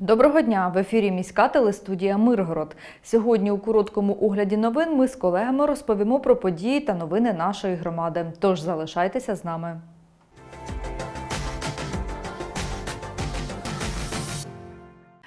Доброго дня! В ефірі міська телестудія Миргород. Сьогодні у короткому огляді новин ми з колегами розповімо про події та новини нашої громади. Тож залишайтеся з нами.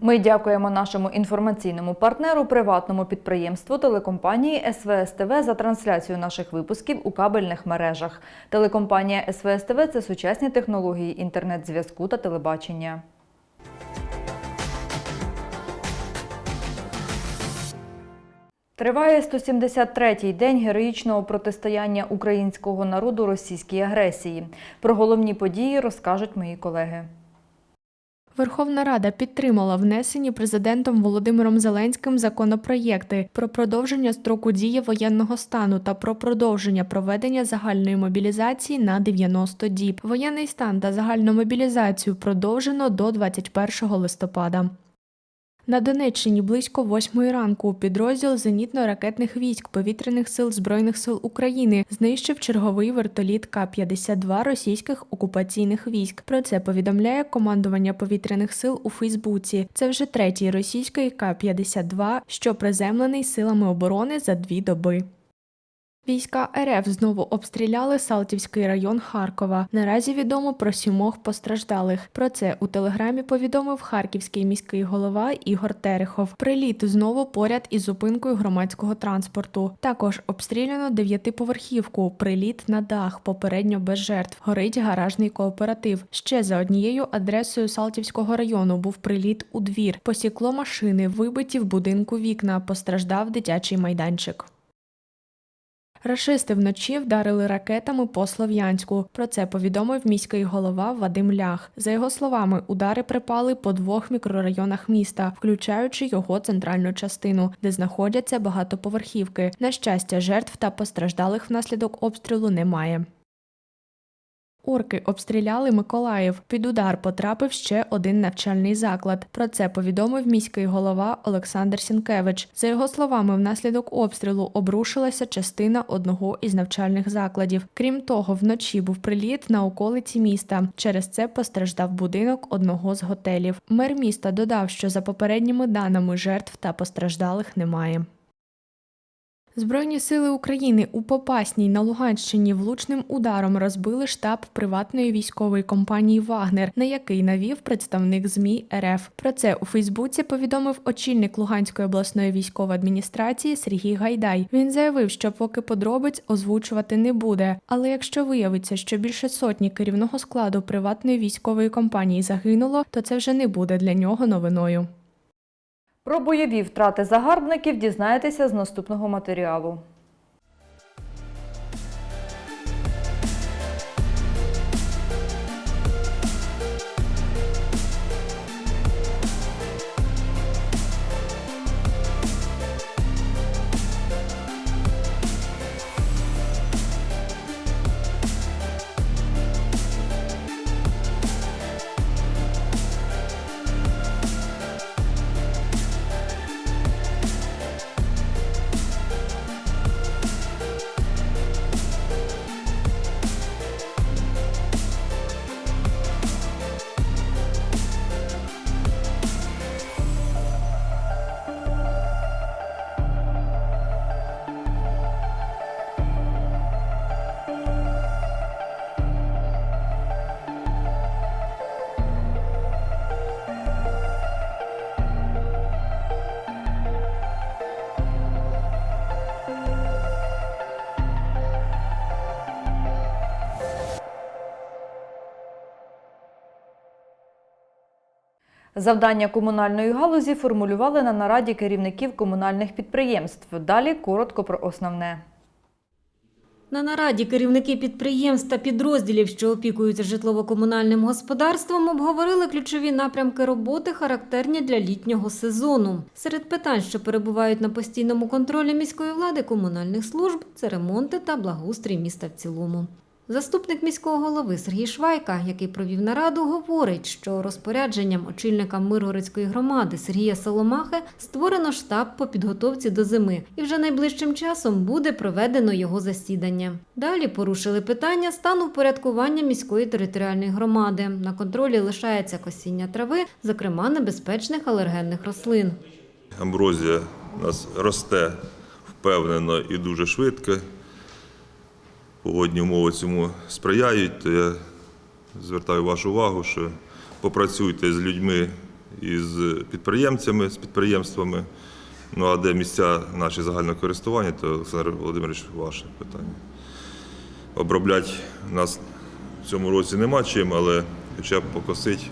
Ми дякуємо нашому інформаційному партнеру, приватному підприємству телекомпанії СВС ТВ за трансляцію наших випусків у кабельних мережах. Телекомпанія СВС ТВ – це сучасні технології інтернет-зв'язку та телебачення. Триває 173-й день героїчного протистояння українського народу російській агресії. Про головні події розкажуть мої колеги. Верховна Рада підтримала внесені президентом Володимиром Зеленським законопроєкти про продовження строку дії воєнного стану та про продовження проведення загальної мобілізації на 90 діб. Воєнний стан та загальну мобілізацію продовжено до 21 листопада. На Донеччині близько восьмої ранку підрозділ зенітно-ракетних військ повітряних сил Збройних сил України знищив черговий вертоліт К-52 російських окупаційних військ. Про це повідомляє командування повітряних сил у Фейсбуці. Це вже третій російський К-52, що приземлений силами оборони за дві доби. Війська РФ знову обстріляли Салтівський район Харкова. Наразі відомо про сімох постраждалих. Про це у телеграмі повідомив харківський міський голова Ігор Терехов. Приліт знову поряд із зупинкою громадського транспорту. Також обстріляно дев'ятиповерхівку. Приліт на дах, попередньо без жертв. Горить гаражний кооператив. Ще за однією адресою Салтівського району був приліт у двір. Посікло машини, вибиті в будинку вікна. Постраждав дитячий майданчик. Рашисти вночі вдарили ракетами по Слов'янську. Про це повідомив міський голова Вадим Лях. За його словами, удари припали по двох мікрорайонах міста, включаючи його центральну частину, де знаходяться багатоповерхівки. На щастя, жертв та постраждалих внаслідок обстрілу немає. Орки обстріляли Миколаїв. Під удар потрапив ще один навчальний заклад. Про це повідомив міський голова Олександр Сінкевич. За його словами, внаслідок обстрілу обрушилася частина одного із навчальних закладів. Крім того, вночі був приліт на околиці міста. Через це постраждав будинок одного з готелів. Мер міста додав, що за попередніми даними жертв та постраждалих немає. Збройні сили України у Попасній на Луганщині влучним ударом розбили штаб приватної військової компанії Вагнер, на який навів представник ЗМІ РФ. Про це у Фейсбуці повідомив очільник Луганської обласної військової адміністрації Сергій Гайдай. Він заявив, що поки подробиць озвучувати не буде. Але якщо виявиться, що більше сотні керівного складу приватної військової компанії загинуло, то це вже не буде для нього новиною. Про бойові втрати загарбників дізнаєтеся з наступного матеріалу. Завдання комунальної галузі формулювали на нараді керівників комунальних підприємств. Далі коротко про основне. На нараді керівники підприємств та підрозділів, що опікуються житлово-комунальним господарством, обговорили ключові напрямки роботи, характерні для літнього сезону. Серед питань, що перебувають на постійному контролі міської влади комунальних служб, це ремонти та благоустрій міста в цілому. Заступник міського голови Сергій Швайка, який провів нараду, говорить, що розпорядженням очільника Миргородської громади Сергія Соломахи створено штаб по підготовці до зими, і вже найближчим часом буде проведено його засідання. Далі порушили питання стану впорядкування міської територіальної громади. На контролі лишається косіння трави, зокрема небезпечних алергенних рослин. Амброзія у нас росте впевнено і дуже швидко. Погодні умови цьому сприяють, то я звертаю вашу увагу, що попрацюйте з людьми і з підприємцями, з підприємствами. Ну а де місця наші загального користування, то Олександр Володимирович, ваше питання. Обробляти нас в цьому році нема чим, але хоча б покосить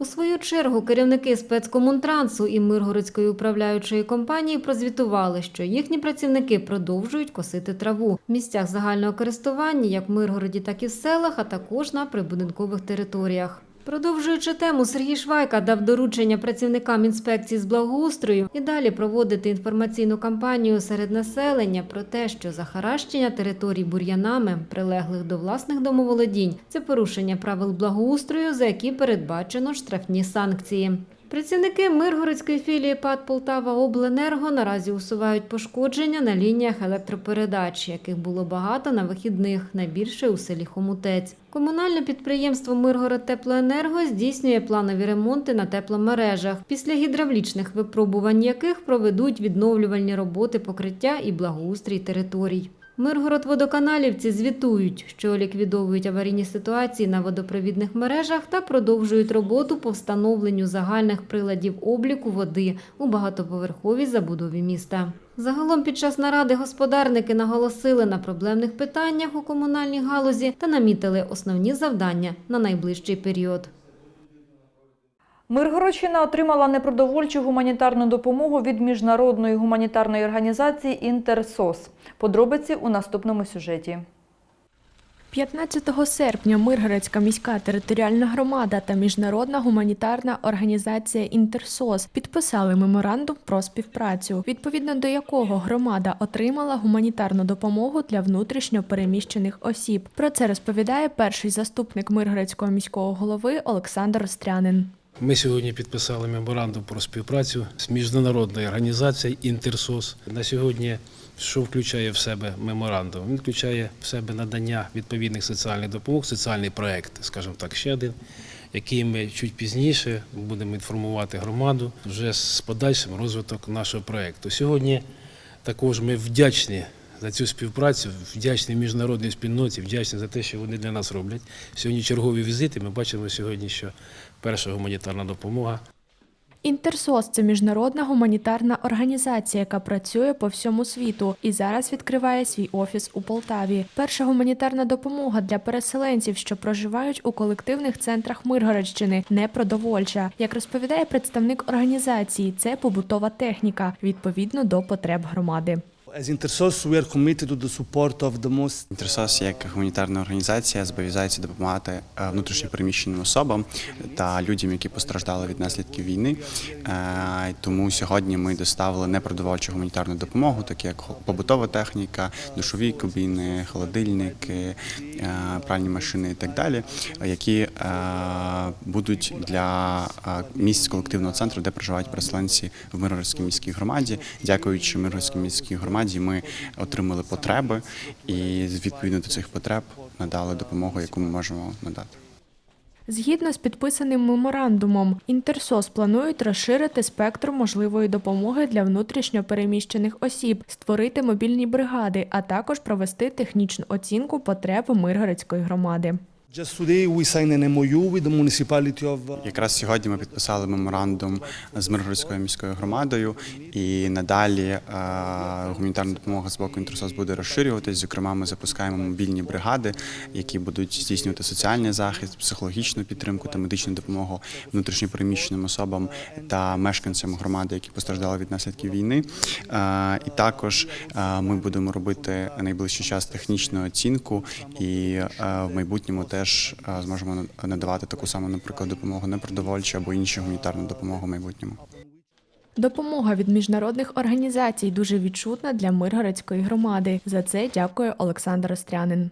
У свою чергу керівники спецкомунтрансу і Миргородської управляючої компанії прозвітували, що їхні працівники продовжують косити траву в місцях загального користування, як в Миргороді, так і в селах, а також на прибудинкових територіях. Продовжуючи тему, Сергій Швайка дав доручення працівникам інспекції з благоустрою і далі проводити інформаційну кампанію серед населення про те, що захаращення територій бур'янами, прилеглих до власних домоволодінь, це порушення правил благоустрою, за які передбачено штрафні санкції. Працівники Миргородської філії ПАД Полтава Обленерго наразі усувають пошкодження на лініях електропередач, яких було багато на вихідних, найбільше у селі Хомутець. Комунальне підприємство Миргород Теплоенерго здійснює планові ремонти на тепломережах, після гідравлічних випробувань яких проведуть відновлювальні роботи покриття і благоустрій територій. Миргород-водоканалівці звітують, що ліквідовують аварійні ситуації на водопровідних мережах та продовжують роботу по встановленню загальних приладів обліку води у багатоповерховій забудові міста. Загалом під час наради господарники наголосили на проблемних питаннях у комунальній галузі та намітили основні завдання на найближчий період. Миргородщина отримала непродовольчу гуманітарну допомогу від міжнародної гуманітарної організації Інтерсос. Подробиці у наступному сюжеті. 15 серпня Миргородська міська територіальна громада та міжнародна гуманітарна організація Інтерсос підписали меморандум про співпрацю, відповідно до якого громада отримала гуманітарну допомогу для внутрішньо переміщених осіб. Про це розповідає перший заступник Миргородського міського голови Олександр Острянин. Ми сьогодні підписали меморандум про співпрацю з міжнародною організацією Інтерсос. На сьогодні що включає в себе меморандум? Він включає в себе надання відповідних соціальних допомог, соціальний проект, скажімо так, ще один, який ми чуть пізніше будемо інформувати громаду вже з подальшим розвиток нашого проекту. Сьогодні також ми вдячні за цю співпрацю, вдячні міжнародній спільноті, вдячні за те, що вони для нас роблять. Сьогодні чергові візити. Ми бачимо сьогодні, що перша гуманітарна допомога Інтерсос це міжнародна гуманітарна організація, яка працює по всьому світу і зараз відкриває свій офіс у Полтаві. Перша гуманітарна допомога для переселенців, що проживають у колективних центрах Миргородщини, не продовольча. Як розповідає представник організації, це побутова техніка відповідно до потреб громади. Інтерсос як гуманітарна організація зобов'язається допомагати е, внутрішньопереміщеним особам та людям, які постраждали від наслідків війни. Е, Тому сьогодні ми доставили непродовольчу гуманітарну допомогу, такі як побутова техніка, душові кабіни, холодильники, е, пральні машини і так далі, які будуть для місць колективного центру, де проживають переселенці в Миргородській міській громаді. Дякуючи Миргородській міській громаді, ми отримали потреби і відповідно до цих потреб надали допомогу, яку ми можемо надати. Згідно з підписаним меморандумом, Інтерсос планують розширити спектр можливої допомоги для внутрішньо переміщених осіб, створити мобільні бригади, а також провести технічну оцінку потреб Миргородської громади. Якраз сьогодні ми підписали меморандум з Миргородською міською громадою, і надалі е, гуманітарна допомога з боку Інтерсос буде розширюватись. Зокрема, ми запускаємо мобільні бригади, які будуть здійснювати соціальний захист, психологічну підтримку та медичну допомогу внутрішньопереміщеним особам та мешканцям громади, які постраждали від наслідків війни. Е, І також е, ми будемо робити найближчий час технічну оцінку, і в майбутньому теж е, зможемо надавати таку саму, наприклад, допомогу непродовольчу або іншу гуманітарну допомогу в майбутньому. Допомога від міжнародних організацій дуже відчутна для Миргородської громади. За це дякує Олександр Острянин.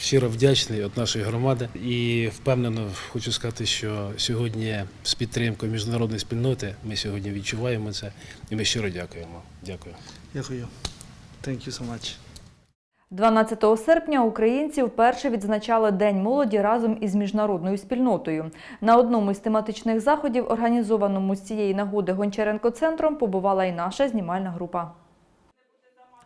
Щиро вдячний від нашої громади і впевнено хочу сказати, що сьогодні з підтримкою міжнародної спільноти ми сьогодні відчуваємо це і ми щиро дякуємо. Дякую. Дякую. Thank you so much. 12 серпня українці вперше відзначали День молоді разом із міжнародною спільнотою. На одному із тематичних заходів, організованому з цієї нагоди Гончаренко-центром, побувала і наша знімальна група.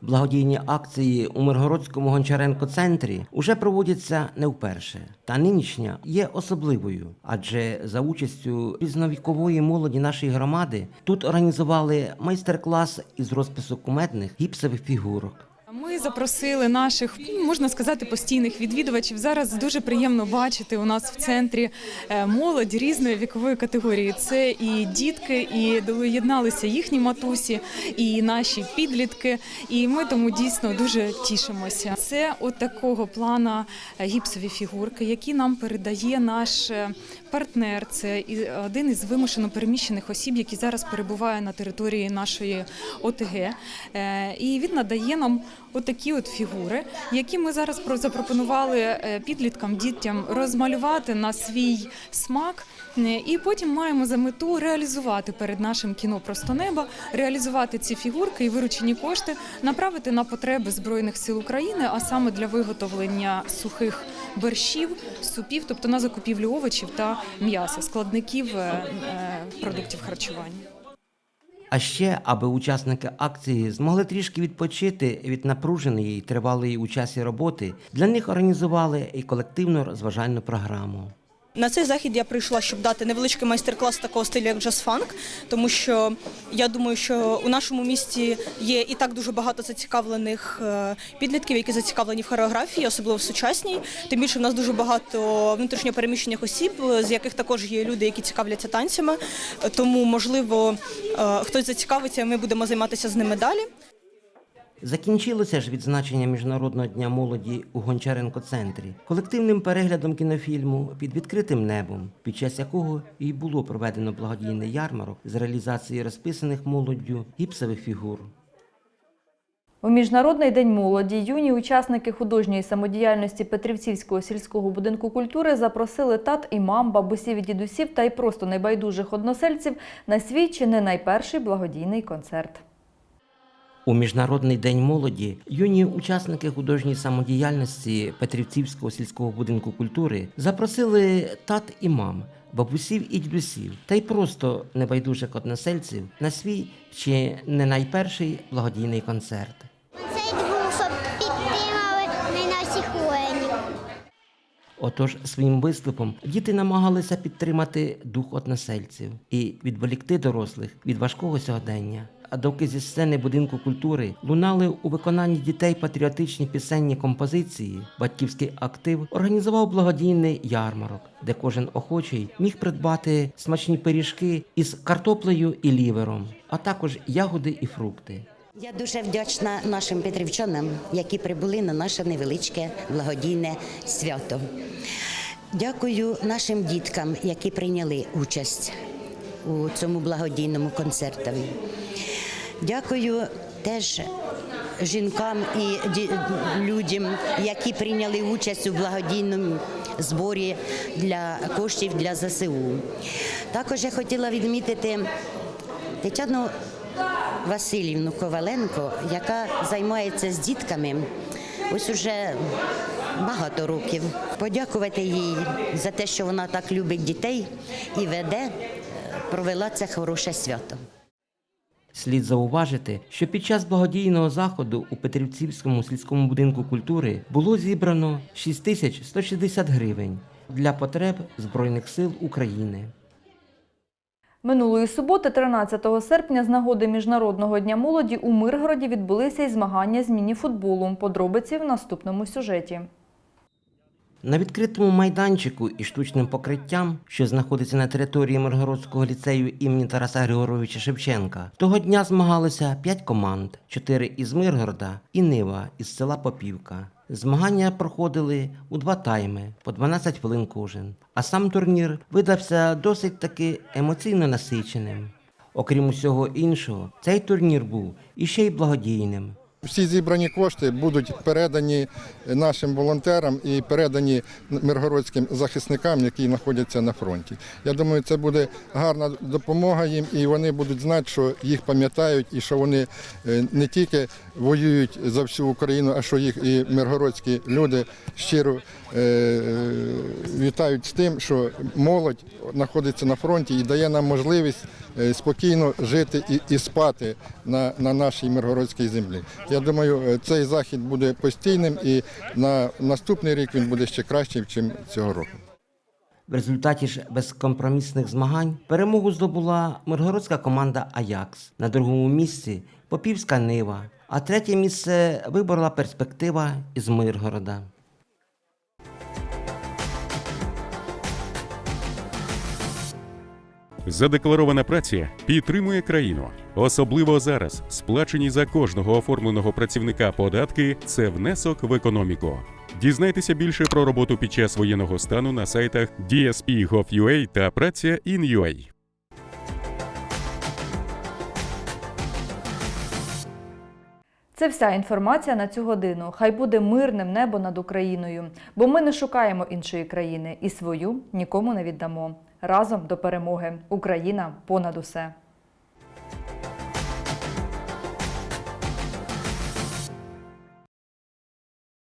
Благодійні акції у Миргородському Гончаренко-центрі уже проводяться не вперше. Та нинішня є особливою, адже за участю різновікової молоді нашої громади тут організували майстер-клас із розпису кумедних гіпсових фігурок. Ми запросили наших, ну, можна сказати, постійних відвідувачів. Зараз дуже приємно бачити у нас в центрі е, молодь різної вікової категорії. Це і дітки, і доєдналися їхні матусі, і наші підлітки. І ми тому дійсно дуже тішимося. Це от такого плана е, гіпсові фігурки, які нам передає наш е, партнер. Це один із вимушено переміщених осіб, який зараз перебуває на території нашої ОТГ. І він надає нам отакі от фігури, які ми зараз про- запропонували е, підліткам, дітям розмалювати на свій смак. І потім маємо за мету реалізувати перед нашим кіно Просто небо, реалізувати ці фігурки і виручені кошти направити на потреби Збройних сил України, а саме для виготовлення сухих борщів, супів, тобто на закупівлю овочів та м'яса, складників е, е, продуктів харчування. А ще, аби учасники акції змогли трішки відпочити від напруженої і тривалої у часі роботи, для них організували і колективну розважальну програму. На цей захід я прийшла, щоб дати невеличкий майстер-клас такого стилю, як джаз-фанк, тому що я думаю, що у нашому місті є і так дуже багато зацікавлених е, підлітків, які зацікавлені в хореографії, особливо в сучасній. Тим більше в нас дуже багато внутрішньопереміщених осіб, з яких також є люди, які цікавляться танцями. Тому, можливо, е, хтось зацікавиться, ми будемо займатися з ними далі. Закінчилося ж відзначення Міжнародного дня молоді у Гончаренко-центрі колективним переглядом кінофільму під відкритим небом, під час якого і було проведено благодійний ярмарок з реалізації розписаних молоддю гіпсових фігур. У Міжнародний день молоді юні учасники художньої самодіяльності Петрівцівського сільського будинку культури запросили тат і мам, бабусів і дідусів та й просто небайдужих односельців на свій чи не найперший благодійний концерт. У Міжнародний день молоді юні учасники художньої самодіяльності Петрівцівського сільського будинку культури запросили тат і мам, бабусів і дідусів, та й просто небайдужих односельців на свій чи не найперший благодійний концерт. Це був, щоб підтримали наших воїнів. Отож, своїм виступом діти намагалися підтримати дух односельців і відволікти дорослих від важкого сьогодення. А доки зі сцени будинку культури лунали у виконанні дітей патріотичні пісенні композиції, батьківський актив організував благодійний ярмарок, де кожен охочий міг придбати смачні пиріжки із картоплею і лівером, а також ягоди і фрукти. Я дуже вдячна нашим петрівчанам, які прибули на наше невеличке благодійне свято. Дякую нашим діткам, які прийняли участь у цьому благодійному концертові. Дякую теж жінкам і людям, які прийняли участь у благодійному зборі для коштів для ЗСУ. Також я хотіла відмітити Тетяну Васильівну Коваленко, яка займається з дітками ось уже багато років. Подякувати їй за те, що вона так любить дітей і веде, провела це хороше свято. Слід зауважити, що під час благодійного заходу у Петрівцівському сільському будинку культури було зібрано 6160 гривень для потреб Збройних сил України. Минулої суботи, 13 серпня, з нагоди Міжнародного дня молоді у Миргороді відбулися й змагання з міні-футболу. Подробиці в наступному сюжеті. На відкритому майданчику і штучним покриттям, що знаходиться на території Миргородського ліцею імені Тараса Григоровича Шевченка, того дня змагалися п'ять команд: чотири із Миргорода і Нива із села Попівка. Змагання проходили у два тайми по 12 хвилин кожен. А сам турнір видався досить таки емоційно насиченим. Окрім усього іншого, цей турнір був іще й благодійним. Всі зібрані кошти будуть передані нашим волонтерам і передані миргородським захисникам, які знаходяться на фронті. Я думаю, це буде гарна допомога їм, і вони будуть знати, що їх пам'ятають і що вони е, не тільки воюють за всю Україну, а що їх і миргородські люди щиро е, вітають з тим, що молодь знаходиться на фронті і дає нам можливість е, спокійно жити і, спати на нашій миргородській землі. Я думаю, е, цей захід буде постійним і на наступний рік він буде ще кращим, ніж цього року. В результаті ж безкомпромісних змагань перемогу здобула миргородська команда Аякс. На другому місці Попівська Нива, а третє місце виборола перспектива із Миргорода. Задекларована праця підтримує країну. Особливо зараз сплачені за кожного оформленого працівника податки це внесок в економіку. Дізнайтеся більше про роботу під час воєнного стану на сайтах DSP.gov.ua та праця.in.ua. Це вся інформація на цю годину. Хай буде мирним небо над Україною, бо ми не шукаємо іншої країни і свою нікому не віддамо. Разом до перемоги. Україна понад усе.